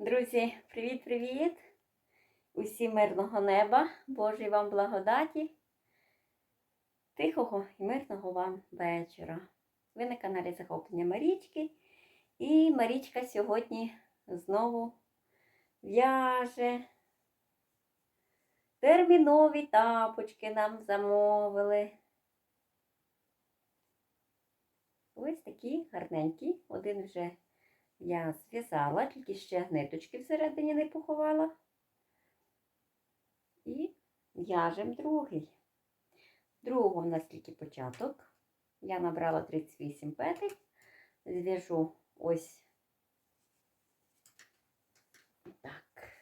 Друзі, привіт-привіт! Усім мирного неба, Божої вам благодаті, тихого і мирного вам вечора. Ви на каналі Захоплення Марічки. І Марічка сьогодні знову в'яже. Термінові тапочки нам замовили. Ось такі гарненькі. Один вже я зв'язала, тільки ще ниточки всередині не поховала. І в'яжем другий. Другого в нас тільки початок. Я набрала 38 петель, зв'яжу ось так.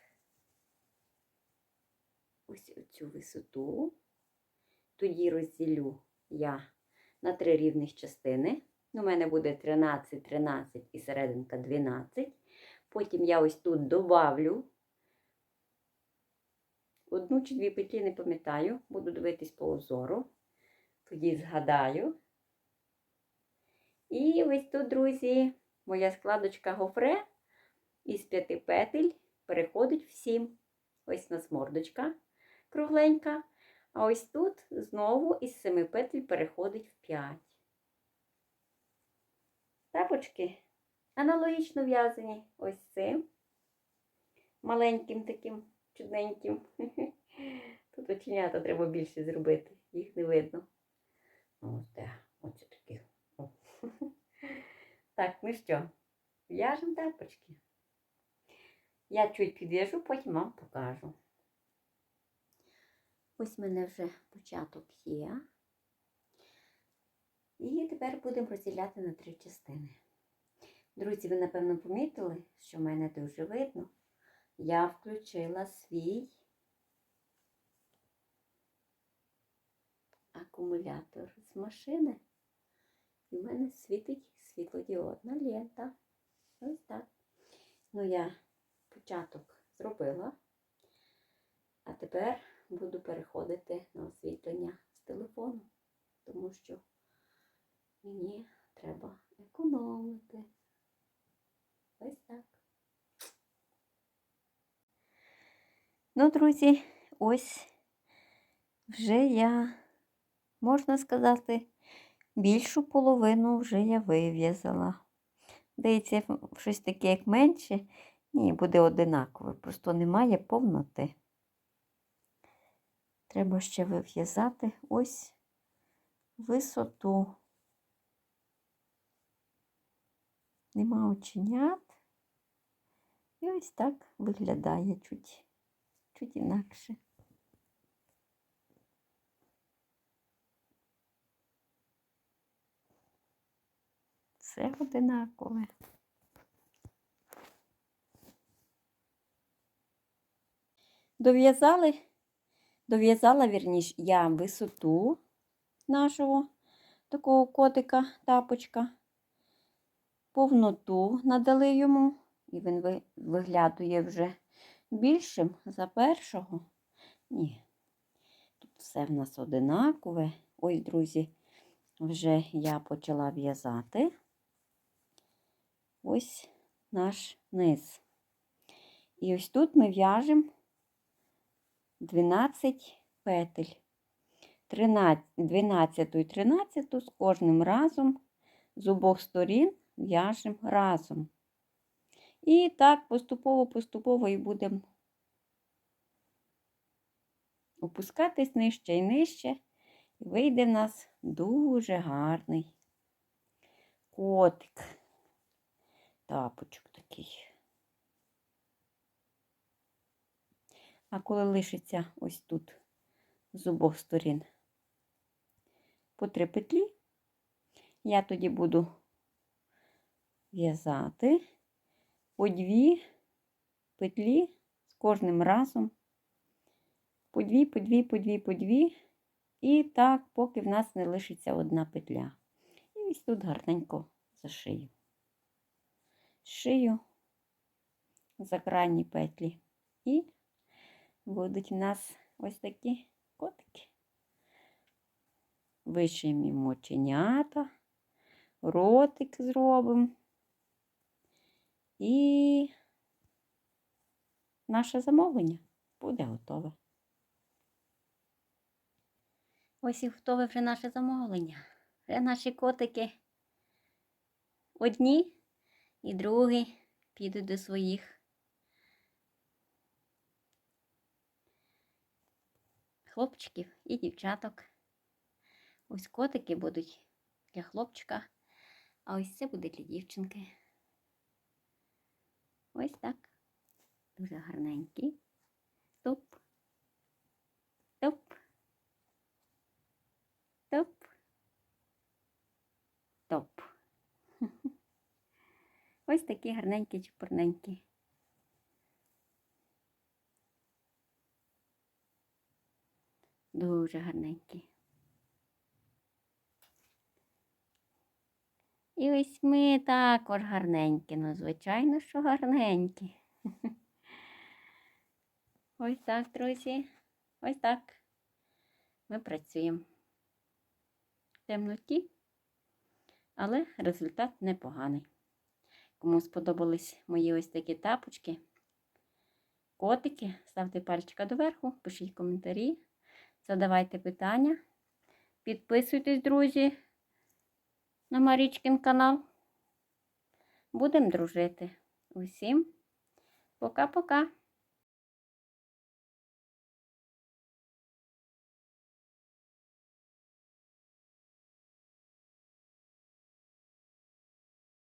Ось оцю висоту. Тоді розділю я на три рівних частини. У мене буде 13, 13 і серединка 12. Потім я ось тут добавлю одну чи дві петлі, не пам'ятаю, буду дивитись по узору. Тоді згадаю. І ось тут, друзі, моя складочка гофре із п'яти петель переходить в сім. Ось у нас мордочка кругленька. А ось тут знову із семи петель переходить в 5. Тапочки аналогічно в'язані ось цим. Маленьким таким чудненьким. Тут оченята треба більше зробити, їх не видно. Ось так, ось такі. Так, ну що, в'яжемо тапочки. Я чуть підв'яжу, потім вам покажу. Ось в мене вже початок є. І тепер будемо розділяти на три частини. Друзі, ви, напевно, помітили, що в мене дуже видно. Я включила свій акумулятор з машини. І в мене світить світлодіодна лента. Ось так. Ну, я початок зробила, а тепер буду переходити на освітлення з телефону, тому що мені треба економити. Ось так. Ну, друзі, ось вже я, можна сказати, більшу половину вже я вив'язала. Здається, щось таке, як менше, ні, буде одинакове, просто немає повноти. Треба ще вив'язати ось висоту. Нема оченят. І ось так виглядає чуть, чуть інакше. Все одинакове. Дов'язали, дов'язала, вірніш, я висоту нашого такого котика, тапочка повноту надали йому, і він виглядує вже більшим за першого. Ні, тут все в нас одинакове. Ось, друзі, вже я почала в'язати ось наш низ. І ось тут ми в'яжемо 12 петель. 12 і 13 з кожним разом з обох сторін в'яжемо разом. І так поступово-поступово і будемо опускатись нижче і нижче. І вийде в нас дуже гарний котик. Тапочок такий. А коли лишиться ось тут з обох сторін по три петлі, я тоді буду в'язати по дві петлі з кожним разом, по дві, по дві, по дві, по дві, і так, поки в нас не лишиться одна петля. І ось тут гарненько зашию. Шию за крайні петлі. І будуть в нас ось такі котики. Вишиємо оченята, ротик зробимо. І наше замовлення буде готове. Ось і готове вже наше замовлення. Вже наші котики одні і другі підуть до своїх хлопчиків і дівчаток. Ось котики будуть для хлопчика, а ось це буде для дівчинки. Ось так. Дуже гарненький. Топ. Топ. Топ. Топ. Ось такі гарненькі чепурненькі. Дуже гарненькі. І ось ми також гарненькі, ну, звичайно, що гарненькі. Ось так, друзі. Ось так. Ми працюємо в темноті, але результат непоганий. Кому сподобались мої ось такі тапочки, котики, ставте пальчика доверху, пишіть коментарі, задавайте питання. Підписуйтесь, друзі, на Марічкин канал. Будемо дружити. Усім пока-пока!